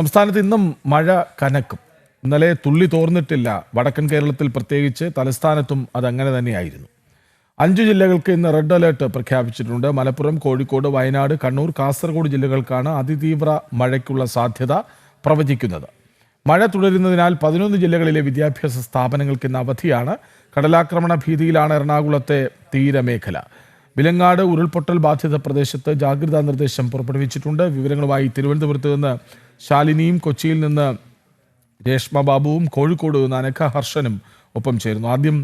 സംസ്ഥാനത്ത് ഇന്നും മഴ കനക്കും. ഇന്നലെ തുള്ളി തോർന്നിട്ടില്ല. വടക്കൻ കേരളത്തിൽ പ്രത്യേകിച്ച് തലസ്ഥാനത്തും അതങ്ങനെ തന്നെയായിരുന്നു. അഞ്ചു ജില്ലകൾക്ക് ഇന്ന് റെഡ് അലേർട്ട് പ്രഖ്യാപിച്ചിട്ടുണ്ട്. മലപ്പുറം കോഴിക്കോട് വയനാട് കണ്ണൂർ കാസർഗോഡ് ജില്ലകൾക്കാണ് അതിതീവ്ര മഴയ്ക്കുള്ള സാധ്യത പ്രവചിക്കുന്നത്. മഴ തുടരുന്നതിനാൽ പതിനൊന്ന് ജില്ലകളിലെ വിദ്യാഭ്യാസ സ്ഥാപനങ്ങൾക്ക് ഇന്ന് അവധിയാണ്. കടലാക്രമണ ഭീതിയിലാണ് എറണാകുളത്തെ തീരമേഖല. വിലങ്ങാട് ഉരുൾപൊട്ടൽ ബാധിത പ്രദേശത്ത് ജാഗ്രതാ നിർദ്ദേശം പുറപ്പെടുവിച്ചിട്ടുണ്ട്. വിവരങ്ങളുമായി തിരുവനന്തപുരത്ത് നിന്ന് ശാലിനിയും കൊച്ചിയിൽ നിന്ന് രേഷ്മ ബാബുവും കോഴിക്കോട് നിന്ന് അനഘ ഹർഷനും ഒപ്പം ചേരുന്നു. ആദ്യം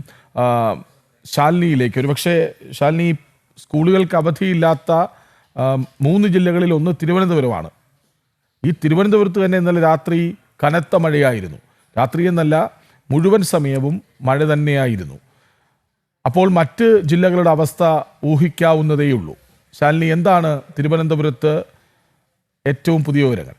ശാലിനിയിലേക്ക്. ഒരുപക്ഷെ ശാലിനി സ്കൂളുകൾക്ക് അവധിയില്ലാത്ത മൂന്ന് ജില്ലകളിൽ ഒന്ന് തിരുവനന്തപുരമാണ്. ഈ തിരുവനന്തപുരത്ത് തന്നെ ഇന്നലെ രാത്രി കനത്ത മഴയായിരുന്നു. രാത്രി എന്നല്ല മുഴുവൻ സമയവും മഴ തന്നെയായിരുന്നു. അപ്പോൾ മറ്റ് ജില്ലകളുടെ അവസ്ഥ ഊഹിക്കാവുന്നതേയുള്ളൂ. ശാലിനി എന്താണ് തിരുവനന്തപുരത്ത് ഏറ്റവും പുതിയ വിവരങ്ങൾ?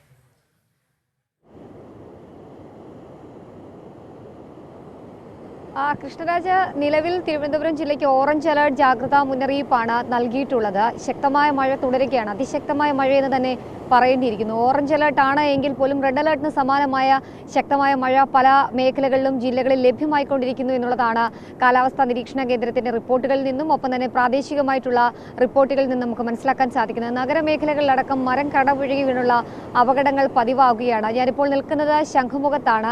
കൃഷ്ണരാജ് നിലവിൽ തിരുവനന്തപുരം ജില്ലയ്ക്ക് ഓറഞ്ച് അലേർട്ട് ജാഗ്രതാ മുന്നറിയിപ്പാണ് നൽകിയിട്ടുള്ളത്. ശക്തമായ മഴ തുടരുകയാണ്. അതിശക്തമായ മഴയെന്ന് തന്നെ പറയേണ്ടിയിരിക്കുന്നു. ഓറഞ്ച് അലർട്ട് ആണ് എങ്കിൽ പോലും റെഡ് അലേർട്ടിന് സമാനമായ ശക്തമായ മഴ പല മേഖലകളിലും ജില്ലകളിൽ ലഭ്യമായിക്കൊണ്ടിരിക്കുന്നു എന്നുള്ളതാണ് കാലാവസ്ഥാ നിരീക്ഷണ കേന്ദ്രത്തിന്റെ റിപ്പോർട്ടുകളിൽ നിന്നും ഒപ്പം തന്നെ പ്രാദേശികമായിട്ടുള്ള റിപ്പോർട്ടുകളിൽ നിന്നും നമുക്ക് മനസ്സിലാക്കാൻ സാധിക്കുന്നത്. നഗരമേഖലകളിലടക്കം മരം കടപുഴകി വീണുള്ള അപകടങ്ങൾ പതിവാകുകയാണ്. ഞാനിപ്പോൾ നിൽക്കുന്നത് ശംഖുമുഖത്താണ്.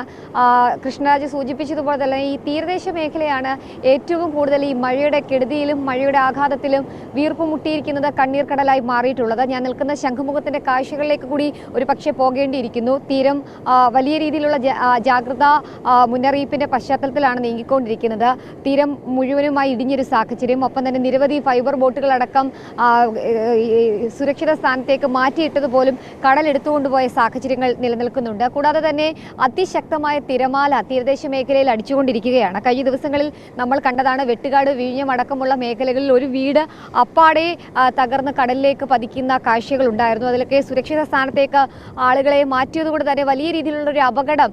കൃഷ്ണരാജ് സൂചിപ്പിച്ചതുപോലെ തന്നെ ഈ തീരദേശ മേഖലയാണ് ഏറ്റവും കൂടുതൽ ഈ മഴയുടെ കെടുതിയിലും മഴയുടെ ആഘാതത്തിലും വീർപ്പ് മുട്ടിയിരിക്കുന്നത് കണ്ണീർ കടലായി മാറിയിട്ടുള്ളത്. ഞാൻ നിൽക്കുന്ന ശംഖുമുഖത്തിന്റെ കാഴ്ചകളിലേക്ക് കൂടി ഒരു പക്ഷേ പോകേണ്ടിയിരിക്കുന്നു. തീരം വലിയ രീതിയിലുള്ള ജാഗ്രത മുന്നറിയിപ്പിന്റെ പശ്ചാത്തലത്തിലാണ് നീങ്ങിക്കൊണ്ടിരിക്കുന്നത്. തീരം മുഴുവനുമായി ഇടിഞ്ഞൊരു സാഹചര്യം. ഒപ്പം തന്നെ നിരവധി ഫൈബർ ബോട്ടുകളടക്കം സുരക്ഷിത സ്ഥാനത്തേക്ക് മാറ്റിയിട്ടത് പോലും കടലെടുത്തുകൊണ്ടുപോയ സാഹചര്യങ്ങൾ നിലനിൽക്കുന്നുണ്ട്. കൂടാതെ തന്നെ അതിശക്തമായ തിരമാല തീരദേശ മേഖലയിൽ അടിച്ചുകൊണ്ടിരിക്കുകയാണ്. കഴിഞ്ഞ ദിവസങ്ങളിൽ നമ്മൾ കണ്ടതാണ് വെട്ടുകാട് വിഴിഞ്ഞം അടക്കമുള്ള മേഖലകളിൽ ഒരു വീട് അപ്പാടെ തകർന്ന് കടലിലേക്ക് പതിക്കുന്ന കാഴ്ചകൾ ഉണ്ടായിരുന്നു. അതിലൊക്കെ സുരക്ഷിത സ്ഥാനത്തേക്ക് ആളുകളെ മാറ്റിയതുകൊണ്ട് തന്നെ വലിയ രീതിയിലുള്ള ഒരു അപകടം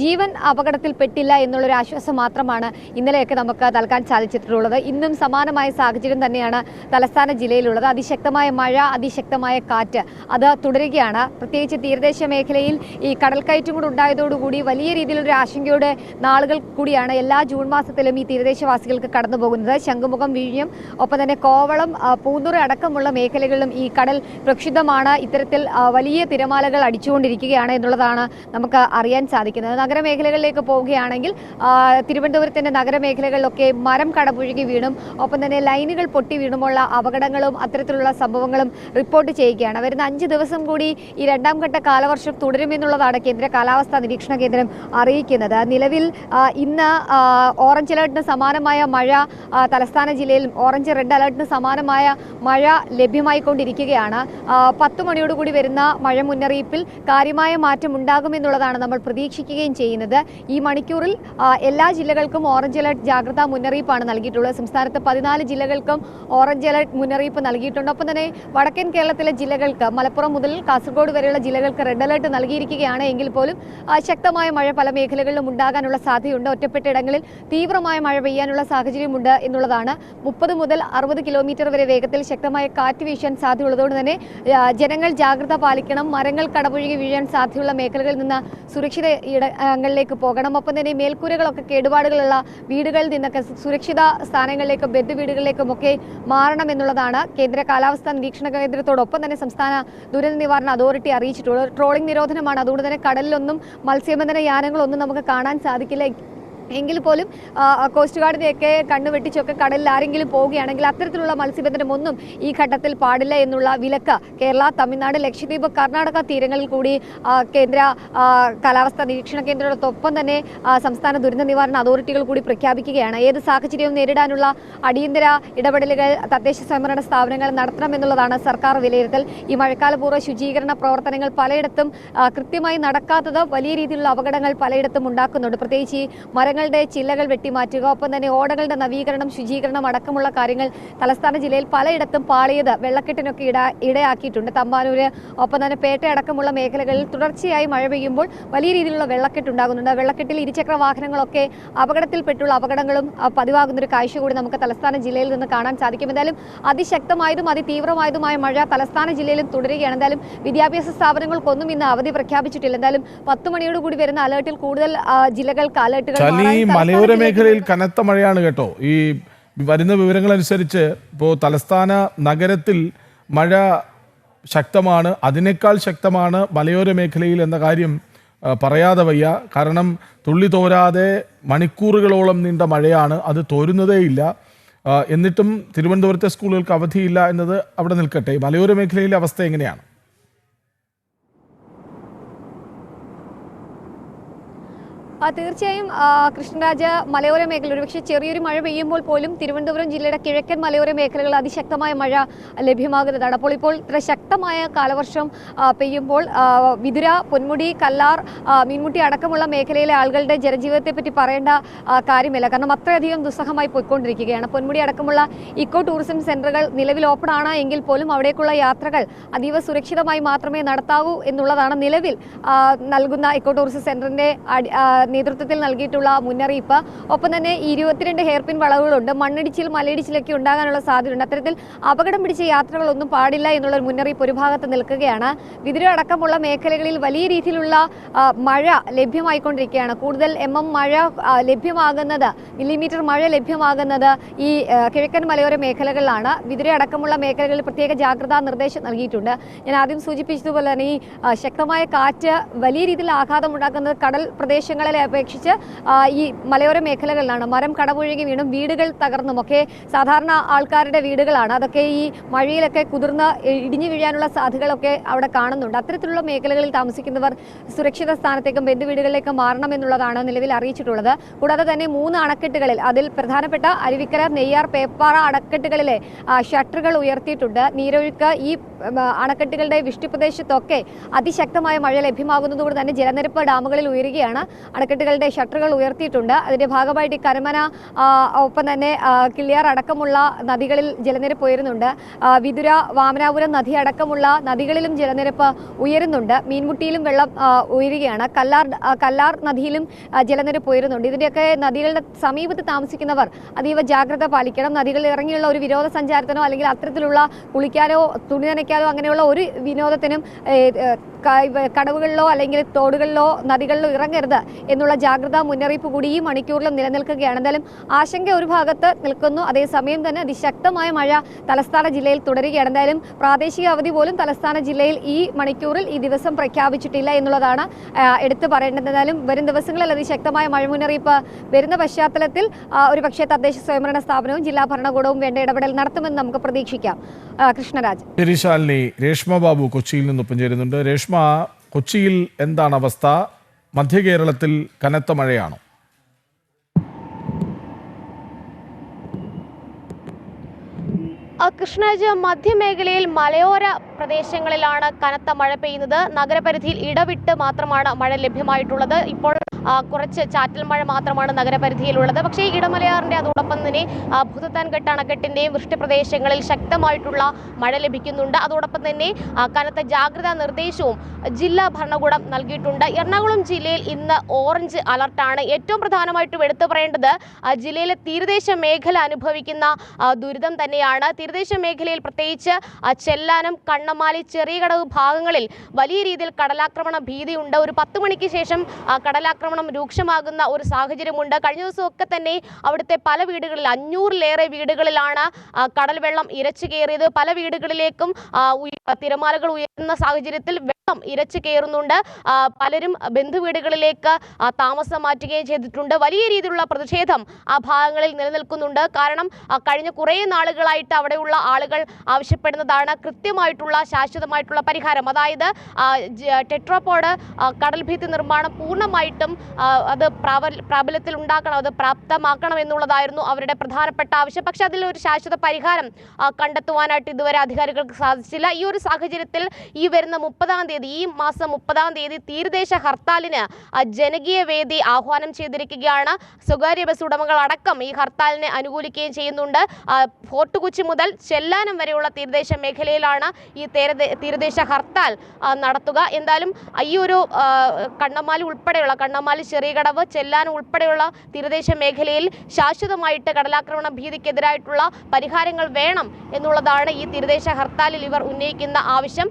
ജീവൻ അപകടത്തിൽ പെട്ടില്ല എന്നുള്ളൊരു ആശ്വാസം മാത്രമാണ് ഇന്നലെയൊക്കെ നമുക്ക് നൽകാൻ സാധിച്ചിട്ടുള്ളത്. ഇന്നും സമാനമായ സാഹചര്യം തന്നെയാണ് തലസ്ഥാന ജില്ലയിലുള്ളത്. അതിശക്തമായ മഴ അതിശക്തമായ കാറ്റ് അത് തുടരുകയാണ്. പ്രത്യേകിച്ച് തീരദേശ മേഖലയിൽ ഈ കടൽക്കയറ്റം കൂടെ ഉണ്ടായതോടുകൂടി വലിയ രീതിയിലൊരു ആശങ്കയുടെ നാളുകൾ കൂടിയാണ് എല്ലാ ജൂൺ മാസത്തിലും ഈ തീരദേശവാസികൾക്ക് കടന്നു പോകുന്നത് ശംഖുമുഖം വിഴിഞ്ഞം ഒപ്പം തന്നെ കോവളം പൂന്തുറ അടക്കമുള്ള മേഖലകളിലും ഈ കടൽ പ്രക്ഷുബ്ധമാണ്. ഇത്തരത്തിൽ ആ, വലിയ തിരമാലകൾ അടിച്ചുകൊണ്ടിരിക്കുകയാണ് എന്നുള്ളതാണ് നമുക്ക് അറിയാൻ സാധിക്കുന്നത്. നഗരമേഖലകളിലേക്ക് പോവുകയാണെങ്കിൽ തിരുവനന്തപുരത്തിന്റെ നഗരമേഖലകളിലൊക്കെ മരം കടപുഴുകി വീണും ഒപ്പം തന്നെ ലൈനുകൾ പൊട്ടി വീണുമുള്ള അപകടങ്ങളും അത്തരത്തിലുള്ള സംഭവങ്ങളും റിപ്പോർട്ട് ചെയ്യുകയാണ്. വരുന്ന അഞ്ച് ദിവസം കൂടി ഈ രണ്ടാം ഘട്ട കാലവർഷം തുടരുമെന്നുള്ളതാണ് കേന്ദ്ര കാലാവസ്ഥാ നിരീക്ഷണ കേന്ദ്രം അറിയിക്കുന്നത്. നിലവിൽ ഇന്ന് ഓറഞ്ച് അലേർട്ടിന് സമാനമായ മഴ തലസ്ഥാന ജില്ലയിൽ ഓറഞ്ച് റെഡ് അലേർട്ടിന് സമാനമായ മഴ ലഭ്യമായിക്കൊണ്ടിരിക്കുകയാണ്. പത്ത് പത്ത് മണിയോടുകൂടി വരുന്ന മഴ മുന്നറിയിപ്പിൽ കാര്യമായ മാറ്റം ഉണ്ടാകുമെന്നുള്ളതാണ് നമ്മൾ പ്രതീക്ഷിക്കുകയും ചെയ്യുന്നത്. ഈ മണിക്കൂറിൽ എല്ലാ ജില്ലകൾക്കും ഓറഞ്ച് അലർട്ട് ജാഗ്രതാ മുന്നറിയിപ്പാണ് നൽകിയിട്ടുള്ളത്. സംസ്ഥാനത്ത് പതിനാല് ജില്ലകൾക്കും ഓറഞ്ച് അലർട്ട് മുന്നറിയിപ്പ് നൽകിയിട്ടുണ്ട്. ഒപ്പം തന്നെ വടക്കൻ കേരളത്തിലെ ജില്ലകൾക്ക് മലപ്പുറം മുതൽ കാസർഗോഡ് വരെയുള്ള ജില്ലകൾക്ക് റെഡ് അലർട്ട് നൽകിയിരിക്കുകയാണ്. എങ്കിൽ പോലും ശക്തമായ മഴ പല മേഖലകളിലും ഉണ്ടാകാനുള്ള സാധ്യതയുണ്ട്. ഒറ്റപ്പെട്ട ഇടങ്ങളിൽ തീവ്രമായ മഴ പെയ്യാനുള്ള സാഹചര്യമുണ്ട് എന്നുള്ളതാണ്. മുപ്പത് മുതൽ അറുപത് കിലോമീറ്റർ വരെ വേഗത്തിൽ ശക്തമായ കാറ്റ് വീശാൻ സാധ്യതയുള്ളതുകൊണ്ട് തന്നെ ജനങ്ങൾ ജാഗ്രത പാലിക്കണം. മരങ്ങൾ കടപുഴകി വീഴാൻ സാധ്യതയുള്ള മേഖലകളിൽ നിന്ന് സുരക്ഷിത ഇടങ്ങളിലേക്ക് പോകണം. ഒപ്പം തന്നെ മേൽക്കൂരകളൊക്കെ കേടുപാടുകളുള്ള വീടുകളിൽ നിന്നൊക്കെ സുരക്ഷിത സ്ഥാനങ്ങളിലേക്കും ബന്ധു വീടുകളിലേക്കും ഒക്കെ മാറണം എന്നുള്ളതാണ് കേന്ദ്ര കാലാവസ്ഥാ നിരീക്ഷണ കേന്ദ്രത്തോടൊപ്പം തന്നെ സംസ്ഥാന ദുരന്ത നിവാരണ അതോറിറ്റി അറിയിച്ചിട്ടുള്ളത്. ട്രോളിംഗ് നിരോധനമാണ്. അതുകൊണ്ട് തന്നെ കടലിലൊന്നും മത്സ്യബന്ധന യാനങ്ങളൊന്നും നമുക്ക് കാണാൻ സാധിക്കില്ല. എങ്കിൽ പോലും കോസ്റ്റ് ഗാർഡിനെയൊക്കെ കണ്ണു വെട്ടിച്ചൊക്കെ കടലിൽ ആരെങ്കിലും പോവുകയാണെങ്കിൽ അത്തരത്തിലുള്ള മത്സ്യബന്ധനമൊന്നും ഈ ഘട്ടത്തിൽ പാടില്ല എന്നുള്ള വിലക്ക് കേരള തമിഴ്നാട് ലക്ഷദ്വീപ് കർണാടക തീരങ്ങളിൽ കൂടി കേന്ദ്ര കാലാവസ്ഥാ നിരീക്ഷണ കേന്ദ്രത്തോടൊപ്പം തന്നെ സംസ്ഥാന ദുരന്ത നിവാരണ അതോറിറ്റികൾ കൂടി പ്രഖ്യാപിക്കുകയാണ്. ഏത് സാഹചര്യവും നേരിടാനുള്ള അടിയന്തര ഇടപെടലുകൾ തദ്ദേശ സ്വയംഭരണ സ്ഥാപനങ്ങൾ നടത്തണമെന്നുള്ളതാണ് സർക്കാർ വിലയിരുത്തൽ. ഈ മഴക്കാലപൂർവ ശുചീകരണ പ്രവർത്തനങ്ങൾ പലയിടത്തും കൃത്യമായി നടക്കാത്തത് വലിയ രീതിയിലുള്ള അപകടങ്ങൾ പലയിടത്തും ഉണ്ടാക്കുന്നുണ്ട്. പ്രത്യേകിച്ച് ഈ മരങ്ങളുടെ ചില്ലകൾ വെട്ടിമാറ്റുക ഒപ്പം തന്നെ ഓടകളുടെ നവീകരണം ശുചീകരണം അടക്കമുള്ള കാര്യങ്ങൾ തലസ്ഥാന ജില്ലയിൽ പലയിടത്തും പാളിയത് വെള്ളക്കെട്ടിനൊക്കെ ഇട ഇടയാക്കിയിട്ടുണ്ട്. തമ്പാനൂര് ഒപ്പം തന്നെ പേട്ട അടക്കമുള്ള മേഖലകളിൽ തുടർച്ചയായി മഴ പെയ്യുമ്പോൾ വലിയ രീതിയിലുള്ള വെള്ളക്കെട്ട് ഉണ്ടാകുന്നുണ്ട്. വെള്ളക്കെട്ടിൽ ഇരുചക്ര വാഹനങ്ങളൊക്കെ അപകടത്തിൽപ്പെട്ടുള്ള അപകടങ്ങളും ആ, പതിവാകുന്ന ഒരു കാഴ്ച കൂടി നമുക്ക് തലസ്ഥാന ജില്ലയിൽ നിന്ന് കാണാൻ സാധിക്കും. എന്തായാലും അതിശക്തമായതും അതിതീവ്രമായതുമായ മഴ തലസ്ഥാന ജില്ലയിലും തുടരുകയാണ്. എന്തായാലും വിദ്യാഭ്യാസ സ്ഥാപനങ്ങൾക്കൊന്നും ഇന്ന് അവധി പ്രഖ്യാപിച്ചിട്ടില്ല. എന്തായാലും പത്ത് മണിയോടുകൂടി വരുന്ന അലേർട്ടിൽ കൂടുതൽ ജില്ലകൾക്ക് അലേർട്ടുകൾ മാറാൻ മലയോര മേഖലയിൽ കനത്ത മഴയാണ് കേട്ടോ. ഈ വരുന്ന വിവരങ്ങളനുസരിച്ച് ഇപ്പോൾ തലസ്ഥാന നഗരത്തിൽ മഴ ശക്തമാണ്. അതിനേക്കാൾ ശക്തമാണ് മലയോര മേഖലയിൽ എന്ന കാര്യം പറയാതെ വയ്യ. കാരണം തുള്ളി തോരാതെ മണിക്കൂറുകളോളം നീണ്ട മഴയാണ്. അത് തോരുന്നതേയില്ല. എന്നിട്ടും തിരുവനന്തപുരത്തെ സ്കൂളുകൾക്ക് അവധിയില്ല എന്നത് അവിടെ നിൽക്കട്ടെ. മലയോര മേഖലയിലെ അവസ്ഥ എങ്ങനെയാണ്? തീർച്ചയായും കൃഷ്ണരാജ മലയോര മേഖല ഒരുപക്ഷെ ചെറിയൊരു മഴ പെയ്യുമ്പോൾ പോലും തിരുവനന്തപുരം ജില്ലയുടെ കിഴക്കൻ മലയോര മേഖലകൾ അതിശക്തമായ മഴ ലഭ്യമാകുന്നതാണ്. അപ്പോൾ ഇപ്പോൾ ഇത്ര ശക്തമായ കാലവർഷം പെയ്യുമ്പോൾ വിതുര പൊന്മുടി കല്ലാർ മീൻമുട്ടി അടക്കമുള്ള മേഖലയിലെ ആളുകളുടെ ജനജീവിതത്തെ പറ്റി പറയേണ്ട കാര്യമില്ല. കാരണം അത്രയധികം ദുസ്സഹമായി പോയിക്കൊണ്ടിരിക്കുകയാണ്. പൊന്മുടി അടക്കമുള്ള ഇക്കോ ടൂറിസം സെന്ററുകൾ നിലവിൽ ഓപ്പൺ ആണ് എങ്കിൽ പോലും അവിടേക്കുള്ള യാത്രകൾ അതീവ സുരക്ഷിതമായി മാത്രമേ നടത്താവൂ എന്നുള്ളതാണ് നിലവിൽ നൽകുന്ന ഇക്കോ ടൂറിസം സെന്ററിന്റെ നേതൃത്വത്തിൽ നൽകിയിട്ടുള്ള മുന്നറിയിപ്പ്. ഒപ്പം തന്നെ ഇരുപത്തിരണ്ട് ഹെയർപിൻ വളവുകളുണ്ട്. മണ്ണിടിച്ചിൽ മലയിടിച്ചിലൊക്കെ ഉണ്ടാകാനുള്ള സാധ്യതയുണ്ട്. അത്തരത്തിൽ അപകടം പിടിച്ച യാത്രകളൊന്നും പാടില്ല എന്നുള്ള മുന്നറിയിപ്പ് ഒരു ഭാഗത്ത് നിൽക്കുകയാണ്. വിതിരടക്കമുള്ള മേഖലകളിൽ വലിയ രീതിയിലുള്ള മഴ ലഭ്യമായിക്കൊണ്ടിരിക്കുകയാണ്. കൂടുതൽ എം എം മഴ ലഭ്യമാകുന്നത് മില്ലിമീറ്റർ മഴ ലഭ്യമാകുന്നത് ഈ കിഴക്കൻ മലയോര മേഖലകളിലാണ്. വിതിര അടക്കമുള്ള മേഖലകളിൽ പ്രത്യേക ജാഗ്രതാ നിർദ്ദേശം നൽകിയിട്ടുണ്ട്. ഞാൻ ആദ്യം സൂചിപ്പിച്ചതുപോലെ തന്നെ ഈ ശക്തമായ കാറ്റ് വലിയ രീതിയിൽ ആഘാതം ഉണ്ടാക്കുന്നത് കടൽ പ്രദേശങ്ങളെ അപേക്ഷിച്ച് ഈ മലയോര മേഖലകളിലാണ് മരം കടപുഴകി വീണും വീടുകൾ തകർന്നുമൊക്കെ സാധാരണ ആൾക്കാരുടെ വീടുകളാണ്. അതൊക്കെ ഈ മഴയിലൊക്കെ കുതിർന്ന് ഇടിഞ്ഞു വീഴാനുള്ള സാധ്യതകളൊക്കെ അവിടെ കാണുന്നുണ്ട്. അത്തരത്തിലുള്ള മേഖലകളിൽ താമസിക്കുന്നവർ സുരക്ഷിത സ്ഥാനത്തേക്കും ബന്ധുവീടുകളിലേക്കും മാറണം എന്നുള്ളതാണ് നിലവിൽ അറിയിച്ചിട്ടുള്ളത്. കൂടാതെ തന്നെ മൂന്ന് അണക്കെട്ടുകളിൽ അതിൽ പ്രധാനപ്പെട്ട അരുവിക്കര നെയ്യാർ പേപ്പാറ അണക്കെട്ടുകളിലെ ഷട്ടറുകൾ ഉയർത്തിയിട്ടുണ്ട്. നീരൊഴുക്ക് ഈ അണക്കെട്ടുകളുടെ വൃഷ്ടിപ്രദേശത്തൊക്കെ അതിശക്തമായ മഴ ലഭ്യമാകുന്നതുകൊണ്ട് തന്നെ ജലനിരപ്പ് ഡാമുകളിൽ ഉയരുകയാണ്. അണക്കെട്ടുകളുടെ ഷട്ടറുകൾ ഉയർത്തിയിട്ടുണ്ട്. അതിന്റെ ഭാഗമായിട്ട് കരമന ഒപ്പം തന്നെ കിളിയാർ അടക്കമുള്ള നദികളിൽ ജലനിരപ്പ് ഉയരുന്നുണ്ട്. വിതുര വാമനാപുരം നദി അടക്കമുള്ള നദികളിലും ജലനിരപ്പ് ഉയരുന്നുണ്ട്. മീൻമുട്ടിയിലും വെള്ളം ഉയരുകയാണ്. കല്ലാർ കല്ലാർ നദിയിലും ജലനിരപ്പ് ഉയരുന്നുണ്ട്. ഇതിന്റെയൊക്കെ നദികളുടെ സമീപത്ത് താമസിക്കുന്നവർ അതീവ ജാഗ്രത പാലിക്കണം. നദികളിൽ ഇറങ്ങിയുള്ള ഒരു വിനോദസഞ്ചാരത്തിനോ അല്ലെങ്കിൽ അത്തരത്തിലുള്ള കുളിക്കാനോ തുണി നനയ്ക്കാനോ അങ്ങനെയുള്ള ഒരു വിനോദത്തിനും കടവുകളിലോ അല്ലെങ്കിൽ തോടുകളിലോ നദികളിലോ ഇറങ്ങരുത് എന്നുള്ള ജാഗ്രതാ മുന്നറിയിപ്പ് കൂടി ഈ മണിക്കൂറിലും നിലനിൽക്കുകയാണ്. എന്തായാലും ആശങ്ക ഒരു ഭാഗത്ത് നിൽക്കുന്നു. അതേസമയം തന്നെ അതിശക്തമായ മഴ തലസ്ഥാന ജില്ലയിൽ തുടരുകയാണ്. എന്തായാലും പ്രാദേശിക അവധി പോലും തലസ്ഥാന ജില്ലയിൽ ഈ മണിക്കൂറിൽ ഈ ദിവസം പ്രഖ്യാപിച്ചിട്ടില്ല എന്നുള്ളതാണ് എടുത്തു പറയേണ്ടത്. എന്നാലും വരും ദിവസങ്ങളിൽ അതിശക്തമായ മഴ മുന്നറിയിപ്പ് വരുന്ന പശ്ചാത്തലത്തിൽ ഒരു പക്ഷേ തദ്ദേശ സ്വയംഭരണ സ്ഥാപനവും ജില്ലാ ഭരണകൂടവും വേണ്ട ഇടപെടൽ നടത്തുമെന്ന് നമുക്ക് പ്രതീക്ഷിക്കാം. കൃഷ്ണരാജ്. രേഷ്മ ബാബു കൊച്ചിയിൽ നിന്നൊപ്പം ചേരുന്നുണ്ട്. കൊച്ചിയിൽ എന്താണ് അവസ്ഥ? മധ്യ കേരളത്തിൽ കനത്ത മഴയാണോ? ആ, കൃഷ്ണരാജ് മധ്യമേഖലയിൽ മലയോര പ്രദേശങ്ങളിലാണ് കനത്ത മഴ പെയ്യുന്നത്. നഗരപരിധിയിൽ ഇടവിട്ട് മാത്രമാണ് മഴ ലഭ്യമായിട്ടുള്ളത്. ഇപ്പോൾ കുറച്ച് ചാറ്റൽ മഴ മാത്രമാണ് നഗരപരിധിയിലുള്ളത്. പക്ഷേ ഇടമലയാറിന്റെ അതോടൊപ്പം തന്നെ ഭൂതത്താൻഘട്ട് അണക്കെട്ടിന്റെയും വൃഷ്ടിപ്രദേശങ്ങളിൽ ശക്തമായിട്ടുള്ള മഴ ലഭിക്കുന്നുണ്ട്. അതോടൊപ്പം തന്നെ കനത്ത ജാഗ്രതാ നിർദ്ദേശവും ജില്ലാ ഭരണകൂടം നൽകിയിട്ടുണ്ട്. എറണാകുളം ജില്ലയിൽ ഇന്ന് ഓറഞ്ച് അലർട്ടാണ്. ഏറ്റവും പ്രധാനമായിട്ടും എടുത്തു പറയേണ്ടത് ജില്ലയിലെ തീരദേശ മേഖല അനുഭവിക്കുന്ന ദുരിതം തന്നെയാണ്. തീരദേശ മേഖലയിൽ പ്രത്യേകിച്ച് ചെല്ലാനം കണ്ണമാലി ചെറിയ കടവ് ഭാഗങ്ങളിൽ വലിയ രീതിയിൽ കടലാക്രമണ ഭീതിയുണ്ട്. ഒരു പത്ത് മണിക്ക് ശേഷം ആ, കടലാക്രമണം രൂക്ഷമാകുന്ന ഒരു സാഹചര്യമുണ്ട്. കഴിഞ്ഞ ദിവസമൊക്കെ തന്നെ അവിടുത്തെ പല വീടുകളിൽ അഞ്ഞൂറിലേറെ വീടുകളിലാണ് കടൽ വെള്ളം ഇരച്ചു കയറിയത്. പല വീടുകളിലേക്കും തിരമാലകൾ ഉയരുന്ന സാഹചര്യത്തിൽ വെള്ളം ഇരച്ചു കയറുന്നുണ്ട്. പലരും ബന്ധുവീടുകളിലേക്ക് താമസം മാറ്റുകയും ചെയ്തിട്ടുണ്ട്. വലിയ രീതിയിലുള്ള പ്രതിഷേധം ആ ഭാഗങ്ങളിൽ നിലനിൽക്കുന്നുണ്ട്. കാരണം കഴിഞ്ഞ കുറേ നാളുകളായിട്ട് അവിടെയുള്ള ആളുകൾ ആവശ്യപ്പെടുന്നതാണ് കൃത്യമായിട്ടുള്ള ശാശ്വതമായിട്ടുള്ള പരിഹാരം. അതായത് ടെട്രോപോഡ് കടൽഭിത്തി നിർമ്മാണം പൂർണമായിട്ടും അത് പ്രാബല്യത്തിൽ ഉണ്ടാക്കണം അത് പ്രാപ്തമാക്കണം എന്നുള്ളതായിരുന്നു അവരുടെ പ്രധാനപ്പെട്ട ആവശ്യം. പക്ഷെ ഒരു ശാശ്വത പരിഹാരം കണ്ടെത്തുവാനായിട്ട് ഇതുവരെ അധികാരികൾക്ക് സാധിച്ചില്ല. ഈ ഒരു സാഹചര്യത്തിൽ ഈ വരുന്ന മുപ്പതാം തീയതി ഈ മാസം മുപ്പതാം തീയതി തീരദേശ ഹർത്താലിന് ജനകീയ വേദി ആഹ്വാനം ചെയ്തിരിക്കുകയാണ്. സ്വകാര്യ ബസ് ഉടമകൾ അടക്കം ഈ ഹർത്താലിനെ അനുകൂലിക്കുകയും ചെയ്യുന്നുണ്ട്. ഫോർട്ട് കൊച്ചി മുതൽ ചെല്ലാനം വരെയുള്ള തീരദേശ മേഖലയിലാണ് ഈ തീരദേ- തീരദേശ ഹർത്താൽ നടത്തുക. എന്തായാലും ഈ ഒരു കണ്ണമാലി ഉൾപ്പെടെയുള്ള കണ്ണമാലി ചെറിയകടവ് ചെല്ലാൻ ഉൾപ്പെടെയുള്ള തീരദേശ മേഖലയിൽ ശാശ്വതമായിട്ട് കടലാക്രമണ ഭീതിക്കെതിരായിട്ടുള്ള പരിഹാരങ്ങൾ വേണം എന്നുള്ളതാണ് ഈ തീരദേശ ഹർത്താലിൽ ഇവർ ഉന്നയിക്കുന്ന ആവശ്യം.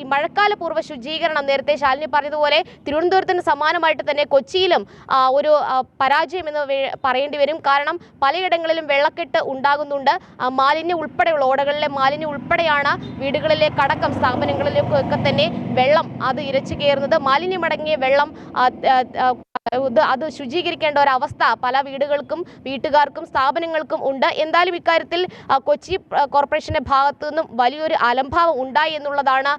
ഈ മഴക്കാല പൂർവ ശുചീകരണം നേരത്തെ ശാലിനി പറഞ്ഞതുപോലെ തിരുവനന്തപുരത്തിന് സമാനമായിട്ട് തന്നെ കൊച്ചിയിലും ഒരു പരാജയം എന്ന് പറയേണ്ടി വരും. കാരണം പലയിടങ്ങളിലും വെള്ളക്കെട്ട് ഉണ്ടാകുന്നുണ്ട്. മാലിന്യം ഉൾപ്പെടെയുള്ള ഓടകളിലെ മാലിന്യം ഉൾപ്പെടെയാണ് വീടുകളിലെ അടക്കം സ്ഥാപനങ്ങളിലൊക്കെ തന്നെ വെള്ളം അത് ഇരച്ചു കയറുന്നത്. മാലിന്യമടങ്ങിയ വെള്ളം അത് ശുചീകരിക്കേണ്ട ഒരു അവസ്ഥ പല വീടുകൾക്കും വീട്ടുകാർക്കും സ്ഥാപനങ്ങൾക്കും ഉണ്ട്. എന്തായാലും ഇക്കാര്യത്തിൽ കൊച്ചി കോർപ്പറേഷന്റെ ഭാഗത്തു നിന്നും വലിയൊരു അലംഭാവം ഉണ്ടായി എന്നുള്ളതാണ്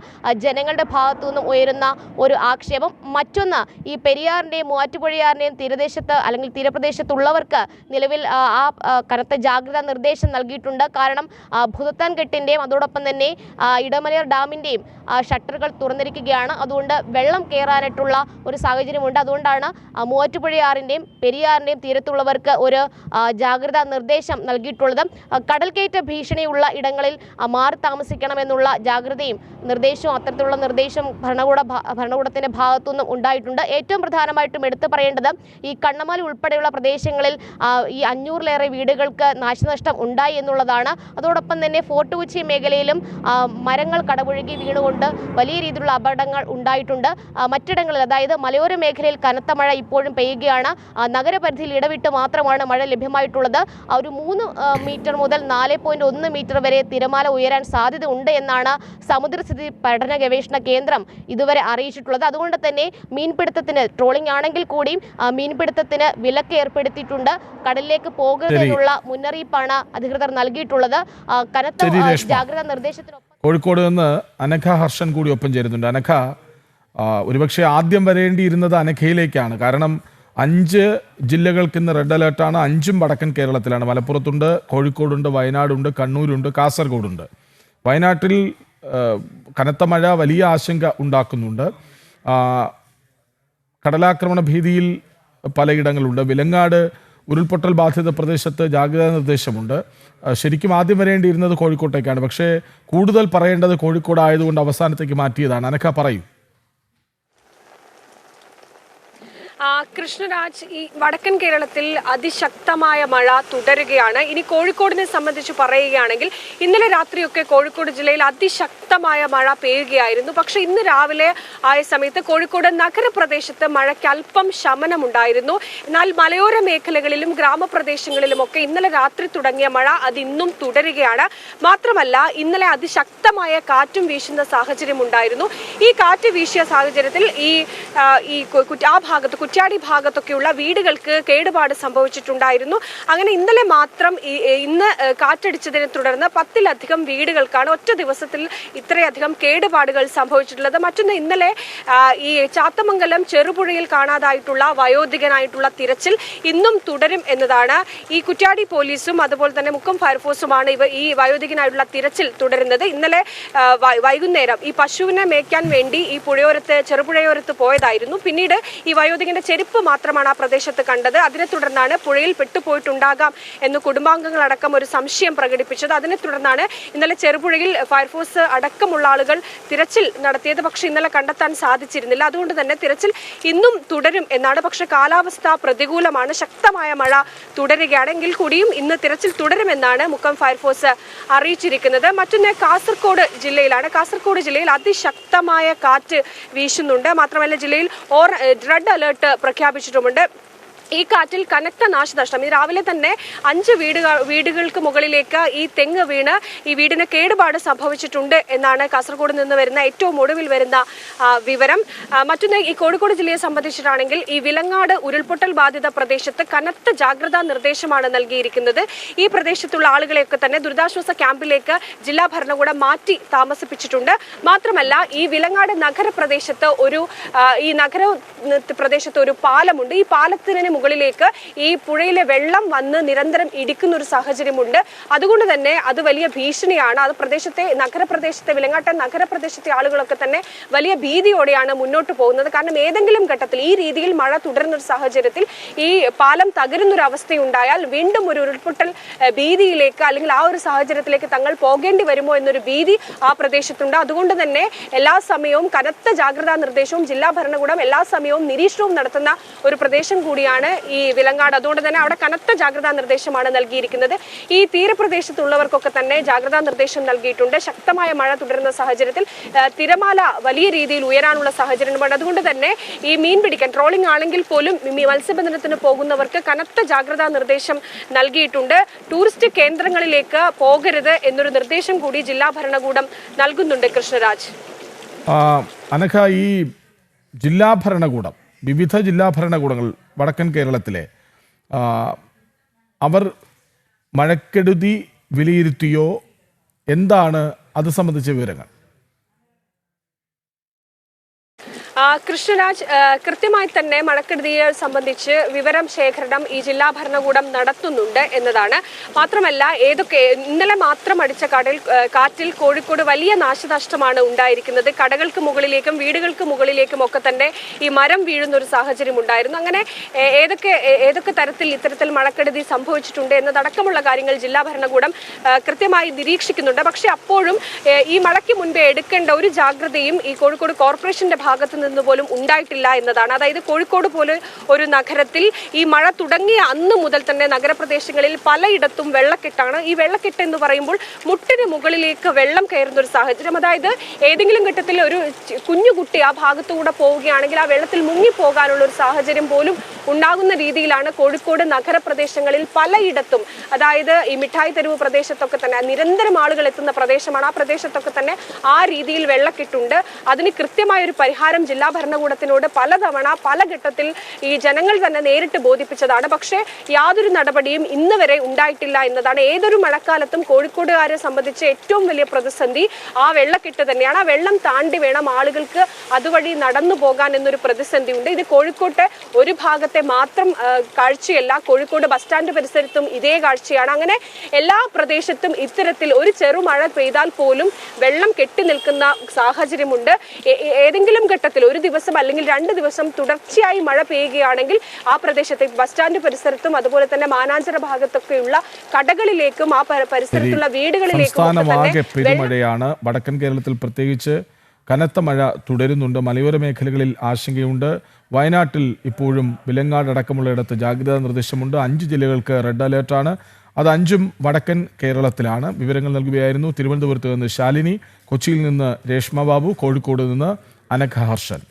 ജനങ്ങളുടെ ഭാഗത്തു നിന്നും ഉയരുന്ന ഒരു ആക്ഷേപം. മറ്റൊന്ന് ഈ പെരിയാറിന്റെയും മൂവാറ്റുപുഴയാറിന്റെയും തീരദേശത്ത് അല്ലെങ്കിൽ തീരപ്രദേശത്തുള്ളവർക്ക് നിലവിൽ ആ, കനത്ത ജാഗ്രതാ നിർദ്ദേശം നൽകിയിട്ടുണ്ട്. കാരണം ഭൂതത്താൻ കെട്ടിന്റെയും അതോടൊപ്പം തന്നെ ഇടമലയാർ ഡാമിന്റെയും ഷട്ടറുകൾ തുറന്നിരിക്കുകയാണ്. അതുകൊണ്ട് വെള്ളം കയറാനായിട്ടുള്ള ഒരു സാഹചര്യമുണ്ട്. അതുകൊണ്ടാണ് ആ, മൂവാറ്റുപുഴയാറിന്റെയും പെരിയാറിന്റെയും തീരത്തുള്ളവർക്ക് ഒരു ജാഗ്രതാ നിർദ്ദേശം നൽകിയിട്ടുള്ളത്. കടൽക്കയറ്റ ഭീഷണിയുള്ള ഇടങ്ങളിൽ മാറി താമസിക്കണമെന്നുള്ള ജാഗ്രതയും നിർദ്ദേശവും അത്തരത്തിലുള്ള നിർദ്ദേശം ഭരണകൂട ഭരണകൂടത്തിന്റെ ഭാഗത്തുനിന്നും ഉണ്ടായിട്ടുണ്ട്. ഏറ്റവും പ്രധാനമായിട്ടും എടുത്തു പറയേണ്ടത് ഈ കണ്ണമാലി ഉൾപ്പെടെയുള്ള പ്രദേശങ്ങളിൽ ഈ അഞ്ഞൂറിലേറെ വീടുകൾക്ക് നാശനഷ്ടം ഉണ്ടായി എന്നുള്ളതാണ്. അതോടൊപ്പം തന്നെ ഫോർട്ട് കൊച്ചി മേഖലയിലും മരങ്ങൾ കടപുഴകി വീണുകൊണ്ട് വലിയ രീതിയിലുള്ള അപകടങ്ങൾ ഉണ്ടായിട്ടുണ്ട്. മറ്റിടങ്ങളിൽ അതായത് മലയോര മേഖലയിൽ കനത്ത മഴ ഇപ്പോഴും പെയ്യുകയാണ്. നഗരപരിധിയിൽ ഇടവിട്ട് മാത്രമാണ് മഴ ലഭ്യമായിട്ടുള്ളത്. ആ, ഒരു മൂന്ന് മീറ്റർ മുതൽ നാല് പോയിന്റ് ഒന്ന് മീറ്റർ വരെ തിരമാല ഉയരാൻ സാധ്യത ഉണ്ട് എന്നാണ് സമുദ്രസ്ഥിതി പഠന ഗവേഷണ കേന്ദ്രം ഇതുവരെ അറിയിച്ചിട്ടുള്ളത്. അതുകൊണ്ട് തന്നെ മീൻപിടുത്തത്തിന് ട്രോളിംഗ് ആണെങ്കിൽ കൂടിയും മീൻപിടുത്തത്തിന് വിലക്ക് ഏർപ്പെടുത്തിയിട്ടുണ്ട്. കടലിലേക്ക് പോകരുതെന്നുള്ള മുന്നറിയിപ്പാണ് അധികൃതർ നൽകിയിട്ടുള്ളത്. കനത്ത. ജാഗ്രതാ നിർദ്ദേശത്തിനൊപ്പം കോഴിക്കോട് നിന്ന് അനഘ ഹർഷൻ കൂടി ഒപ്പം ചേരുന്നുണ്ട്. അനഘ ഒരുപക്ഷെ ആദ്യം വരേണ്ടിയിരുന്നത് അനഘയിലേക്കാണ്. കാരണം അഞ്ച് ജില്ലകൾക്ക് ഇന്ന് റെഡ് അലേർട്ടാണ്. അഞ്ചും വടക്കൻ കേരളത്തിലാണ്. മലപ്പുറത്തുണ്ട് കോഴിക്കോടുണ്ട് വയനാടുണ്ട് കണ്ണൂരുണ്ട് കാസർഗോഡുണ്ട്. വയനാട്ടിൽ കനത്ത മഴ വലിയ ആശങ്ക ഉണ്ടാക്കുന്നുണ്ട്. കടലാക്രമണ ഭീതിയിൽ പലയിടങ്ങളുണ്ട്. വിലങ്ങാട് ഉരുൾപൊട്ടൽ ബാധിത പ്രദേശത്ത് ജാഗ്രതാ നിർദ്ദേശമുണ്ട്. ശരിക്കും ആദ്യം വരേണ്ടിയിരുന്നത് കോഴിക്കോട്ടേക്കാണ്. പക്ഷേ കൂടുതൽ പറയേണ്ടത് കോഴിക്കോട് ആയതുകൊണ്ട് അവസാനത്തേക്ക് മാറ്റിയതാണ്. അനക്ക പറയൂ ആ, കൃഷ്ണരാജ് ഈ വടക്കൻ കേരളത്തിൽ അതിശക്തമായ മഴ തുടരുകയാണ്. ഇനി കോഴിക്കോടിനെ സംബന്ധിച്ച് പറയുകയാണെങ്കിൽ ഇന്നലെ രാത്രിയൊക്കെ കോഴിക്കോട് ജില്ലയിൽ അതിശക്തമായ മഴ പെയ്യുകയായിരുന്നു. പക്ഷെ ഇന്ന് രാവിലെ ആയ സമയത്ത് കോഴിക്കോട് നഗരപ്രദേശത്ത് മഴയ്ക്ക് അല്പം ശമനമുണ്ടായിരുന്നു. എന്നാൽ മലയോര മേഖലകളിലും ഗ്രാമപ്രദേശങ്ങളിലുമൊക്കെ ഇന്നലെ രാത്രി തുടങ്ങിയ മഴ അത് ഇന്നും തുടരുകയാണ്. മാത്രമല്ല ഇന്നലെ അതിശക്തമായ കാറ്റും വീശുന്ന സാഹചര്യം ഉണ്ടായിരുന്നു ഈ കാറ്റ് വീശിയ സാഹചര്യത്തിൽ ഈ ഈ ആ ഭാഗത്ത് കുറ്റ്യാടി ഭാഗത്തൊക്കെയുള്ള വീടുകൾക്ക് കേടുപാട് സംഭവിച്ചിട്ടുണ്ടായിരുന്നു. അങ്ങനെ ഇന്നലെ മാത്രം ഇന്ന് കാറ്റടിച്ചതിനെ തുടർന്ന് പത്തിലധികം വീടുകൾക്കാണ് ഒറ്റ ദിവസത്തിൽ ഇത്രയധികം കേടുപാടുകൾ സംഭവിച്ചിട്ടുള്ളത്. മറ്റൊന്ന് ഇന്നലെ ഈ ചാത്തമംഗലം ചെറുപുഴയിൽ കാണാതായിട്ടുള്ള വയോധികനായിട്ടുള്ള തിരച്ചിൽ ഇന്നും തുടരും എന്നതാണ് ഈ കുറ്റ്യാടി പോലീസും അതുപോലെ തന്നെ മുക്കം ഫയർഫോഴ്സുമാണ് ഇവ ഈ വയോധികനായിട്ടുള്ള തിരച്ചിൽ തുടരുന്നത്. ഇന്നലെ വൈകുന്നേരം ഈ പശുവിനെ മേയ്ക്കാൻ വേണ്ടി ഈ പുഴയോരത്ത് ചെറുപുഴയോരത്ത് പോയതായിരുന്നു. പിന്നീട് ഈ വയോധികന്റെ ചെരുപ്പ് മാത്രമാണ് ആ പ്രദേശത്ത് കണ്ടത്. അതിനെ തുടർന്നാണ് പുഴയിൽ പെട്ടുപോയിട്ടുണ്ടാകാം എന്ന് കുടുംബാംഗങ്ങളടക്കം ഒരു സംശയം പ്രകടിപ്പിച്ചത്. അതിനെ തുടർന്നാണ് ഇന്നലെ ചെറുപുഴയിൽ ഫയർഫോഴ്സ് അടക്കമുള്ള ആളുകൾ തിരച്ചിൽ നടത്തിയത്. പക്ഷേ ഇന്നലെ കണ്ടെത്താൻ സാധിച്ചിരുന്നില്ല. അതുകൊണ്ട് തന്നെ തിരച്ചിൽ ഇന്നും തുടരും എന്നാണ്. പക്ഷേ കാലാവസ്ഥ പ്രതികൂലമാണ്. ശക്തമായ മഴ തുടരുകയാണെങ്കിൽ കൂടിയും ഇന്ന് തിരച്ചിൽ തുടരുമെന്നാണ് മുക്കം ഫയർഫോഴ്സ് അറിയിച്ചിരിക്കുന്നത്. മറ്റൊന്ന് കാസർഗോഡ് ജില്ലയിലാണ്. കാസർഗോഡ് ജില്ലയിൽ അതിശക്തമായ കാറ്റ് വീശുന്നുണ്ട്. മാത്രമല്ല ജില്ലയിൽ ഓർ റെഡ് അലേർട്ട് പ്രഖ്യാപിച്ചിട്ടുമുണ്ട്. ഈ കാറ്റിൽ കനത്ത നാശനഷ്ടം. ഈ രാവിലെ തന്നെ അഞ്ച് വീടുകൾ വീടുകൾക്ക് മുകളിലേക്ക് ഈ തെങ്ങ് വീണ് ഈ വീടിന് കേടുപാട് സംഭവിച്ചിട്ടുണ്ട് എന്നാണ് കാസർഗോഡ് നിന്ന് വരുന്ന ഏറ്റവും ഒടുവിൽ വരുന്ന വിവരം. മറ്റൊന്ന് ഈ കോഴിക്കോട് ജില്ലയെ സംബന്ധിച്ചിട്ടാണെങ്കിൽ ഈ വിലങ്ങാട് ഉരുൾപൊട്ടൽ ബാധിത പ്രദേശത്ത് കനത്ത ജാഗ്രതാ നിർദ്ദേശമാണ് നൽകിയിരിക്കുന്നത്. ഈ പ്രദേശത്തുള്ള ആളുകളെയൊക്കെ തന്നെ ദുരിതാശ്വാസ ക്യാമ്പിലേക്ക് ജില്ലാ ഭരണകൂടം മാറ്റി താമസിപ്പിച്ചിട്ടുണ്ട്. മാത്രമല്ല ഈ വിലങ്ങാട് നഗരപ്രദേശത്ത് ഒരു ഈ നഗര പ്രദേശത്ത് ഒരു പാലമുണ്ട്. ഈ പാലത്തിന് മുകളിലേക്ക് ഈ പുഴയിലെ വെള്ളം വന്ന് നിരന്തരം ഇടിക്കുന്ന ഒരു സാഹചര്യമുണ്ട്. അതുകൊണ്ട് തന്നെ അത് വലിയ ഭീഷണിയാണ്. അത് പ്രദേശത്തെ നഗരപ്രദേശത്തെ വിലങ്ങാട്ടെ നഗരപ്രദേശത്തെ ആളുകളൊക്കെ തന്നെ വലിയ ഭീതിയോടെയാണ് മുന്നോട്ട് പോകുന്നത്. കാരണം ഏതെങ്കിലും ഘട്ടത്തിൽ ഈ രീതിയിൽ മഴ തുടരുന്ന ഒരു സാഹചര്യത്തിൽ ഈ പാലം തകരുന്ന ഒരു അവസ്ഥയുണ്ടായാൽ വീണ്ടും ഒരു ഉരുൾപൊട്ടൽ ഭീതിയിലേക്ക് അല്ലെങ്കിൽ ആ ഒരു സാഹചര്യത്തിലേക്ക് തങ്ങൾ പോകേണ്ടി വരുമോ എന്നൊരു ഭീതി ആ പ്രദേശത്തുണ്ട്. അതുകൊണ്ട് തന്നെ എല്ലാ സമയവും കനത്ത ജാഗ്രതാ നിർദ്ദേശവും ജില്ലാ ഭരണകൂടം എല്ലാ സമയവും നിരീക്ഷണവും നടത്തുന്ന ഒരു പ്രദേശം കൂടിയാണ് ഈ വിലങ്ങാട്. അതുകൊണ്ട് തന്നെ അവിടെ കനത്ത ജാഗ്രതാ നിർദ്ദേശമാണ് നൽകിയിരിക്കുന്നത്. ഈ തീരപ്രദേശത്തുള്ളവർക്കൊക്കെ തന്നെ ജാഗ്രതാ നിർദ്ദേശം നൽകിയിട്ടുണ്ട്. ശക്തമായ മഴ തുടരുന്ന സാഹചര്യത്തിൽ തിരമാല വലിയ രീതിയിൽ ഉയരാനുള്ള സാഹചര്യമാണ്. അതുകൊണ്ട് തന്നെ ഈ മീൻ പിടിക്കാൻ ട്രോളിംഗ് ആണെങ്കിൽ പോലും മത്സ്യബന്ധനത്തിന് പോകുന്നവർക്ക് കനത്ത ജാഗ്രതാ നിർദ്ദേശം നൽകിയിട്ടുണ്ട്. ടൂറിസ്റ്റ് കേന്ദ്രങ്ങളിലേക്ക് പോകരുത് എന്നൊരു നിർദ്ദേശം കൂടി ജില്ലാ ഭരണകൂടം നൽകുന്നുണ്ട് കൃഷ്ണരാജ്. അനഘ ഈ ജില്ലാ ഭരണകൂടം വിവിധ ജില്ലാ ഭരണകൂടങ്ങൾ വടക്കൻ കേരളത്തിലെ അവർ മഴക്കെടുതി വിലയിരുത്തിയോ? എന്താണ്? അത് സംബന്ധിച്ച വിവരങ്ങൾ ആ, കൃഷ്ണരാജ് കൃത്യമായി തന്നെ മഴക്കെടുതിയെ സംബന്ധിച്ച് വിവരം ശേഖരണം ഈ ജില്ലാ ഭരണകൂടം നടത്തുന്നുണ്ട് എന്നതാണ്. മാത്രമല്ല ഏതൊക്കെ ഇന്നലെ മാത്രം അടിച്ച കടൽ കാറ്റിൽ കോഴിക്കോട് വലിയ നാശനഷ്ടമാണ് ഉണ്ടായിരിക്കുന്നത്. കടകൾക്ക് മുകളിലേക്കും വീടുകൾക്ക് മുകളിലേക്കും ഒക്കെ തന്നെ ഈ മരം വീഴുന്ന ഒരു സാഹചര്യം ഉണ്ടായിരുന്നു. അങ്ങനെ ഏതൊക്കെ ഏതൊക്കെ തരത്തിൽ ഇത്തരത്തിൽ മഴക്കെടുതി സംഭവിച്ചിട്ടുണ്ട് എന്നതടക്കമുള്ള കാര്യങ്ങൾ ജില്ലാ ഭരണകൂടം കൃത്യമായി നിരീക്ഷിക്കുന്നുണ്ട്. പക്ഷെ അപ്പോഴും ഈ മഴയ്ക്ക് മുൻപേ എടുക്കേണ്ട ഒരു ജാഗ്രതയും ഈ കോഴിക്കോട് കോർപ്പറേഷന്റെ ഭാഗത്ത് പോലും ഉണ്ടായിട്ടില്ല എന്നതാണ്. അതായത് കോഴിക്കോട് പോലെ ഒരു നഗരത്തിൽ ഈ മഴ തുടങ്ങിയ അന്ന് മുതൽ തന്നെ നഗരപ്രദേശങ്ങളിൽ പലയിടത്തും വെള്ളക്കെട്ടാണ്. ഈ വെള്ളക്കെട്ട് എന്ന് പറയുമ്പോൾ മുട്ടിന് മുകളിലേക്ക് വെള്ളം കയറുന്ന ഒരു സാഹചര്യം. അതായത് ഏതെങ്കിലും ഘട്ടത്തിൽ ഒരു കുഞ്ഞുകുട്ടി കുഞ്ഞു കുട്ടി ആ ഭാഗത്തുകൂടെ പോവുകയാണെങ്കിൽ ആ വെള്ളത്തിൽ മുങ്ങിപ്പോകാനുള്ള ഒരു സാഹചര്യം പോലും ഉണ്ടാകുന്ന രീതിയിലാണ് കോഴിക്കോട് നഗരപ്രദേശങ്ങളിൽ പലയിടത്തും. അതായത് ഈ മിഠായി തെരുവ് പ്രദേശത്തൊക്കെ തന്നെ നിരന്തരം ആളുകൾ എത്തുന്ന പ്രദേശമാണ്. ആ പ്രദേശത്തൊക്കെ തന്നെ ആ രീതിയിൽ വെള്ളക്കെട്ടുണ്ട്. അതിന് കൃത്യമായ ഒരു പരിഹാരം ജില്ലാ ഭരണകൂടത്തിനോട് പലതവണ പല ഘട്ടത്തിൽ ഈ ജനങ്ങൾ തന്നെ നേരിട്ട് ബോധിപ്പിച്ചതാണ്. പക്ഷേ യാതൊരു നടപടിയും ഇന്ന് വരെ ഉണ്ടായിട്ടില്ല എന്നതാണ്. ഏതൊരു മഴക്കാലത്തും കോഴിക്കോടുകാരെ സംബന്ധിച്ച് ഏറ്റവും വലിയ പ്രതിസന്ധി ആ വെള്ളക്കെട്ട് തന്നെയാണ്. ആ വെള്ളം താണ്ടി വേണം ആളുകൾക്ക് അതുവഴി നടന്നു പോകാൻ എന്നൊരു പ്രതിസന്ധി ഉണ്ട് ഇത് കോഴിക്കോട്ടെ ഒരു ഭാഗത്തെ മാത്രം കാഴ്ചയല്ല. കോഴിക്കോട് ബസ് സ്റ്റാൻഡ് പരിസരത്തും ഇതേ കാഴ്ചയാണ്. അങ്ങനെ എല്ലാ പ്രദേശത്തും ഇത്തരത്തിൽ ഒരു ചെറുമഴ പെയ്താൽ പോലും വെള്ളം കെട്ടി നിൽക്കുന്ന സാഹചര്യമുണ്ട്. ഏതെങ്കിലും ഘട്ടത്തിൽ ഒരു ദിവസം അല്ലെങ്കിൽ രണ്ട് ദിവസം തുടർച്ചയായി മഴ പെയ്യുകയാണെങ്കിൽ ആ പ്രദേശത്തെ ബസ് സ്റ്റാൻഡ് പരിസരത്തും അതുപോലെ തന്നെ മാനാഞ്ചിറ ഭാഗത്തൊക്കെയുള്ള കടകളിലേക്കും ആ പരിസരത്തുള്ള വീടുകളിലേക്കും പെരുമഴയാണ്. വടക്കൻ കേരളത്തിൽ പ്രത്യേകിച്ച് കനത്ത മഴ തുടരുന്നുണ്ട്. മലയോര മേഖലകളിൽ ആശങ്കയുണ്ട്. വയനാട്ടിൽ ഇപ്പോഴും വിലങ്ങാട് അടക്കമുള്ളയിടത്ത് ജാഗ്രതാ നിർദ്ദേശമുണ്ട്. അഞ്ച് ജില്ലകൾക്ക് റെഡ് അലേർട്ടാണ്. അത് അഞ്ചും വടക്കൻ കേരളത്തിലാണ്. വിവരങ്ങൾ നൽകുകയായിരുന്നു തിരുവനന്തപുരത്ത് നിന്ന് ശാലിനി കൊച്ചിയിൽ നിന്ന് രേഷ്മ ബാബു കോഴിക്കോട് നിന്ന് അനഘ ഹർഷൻ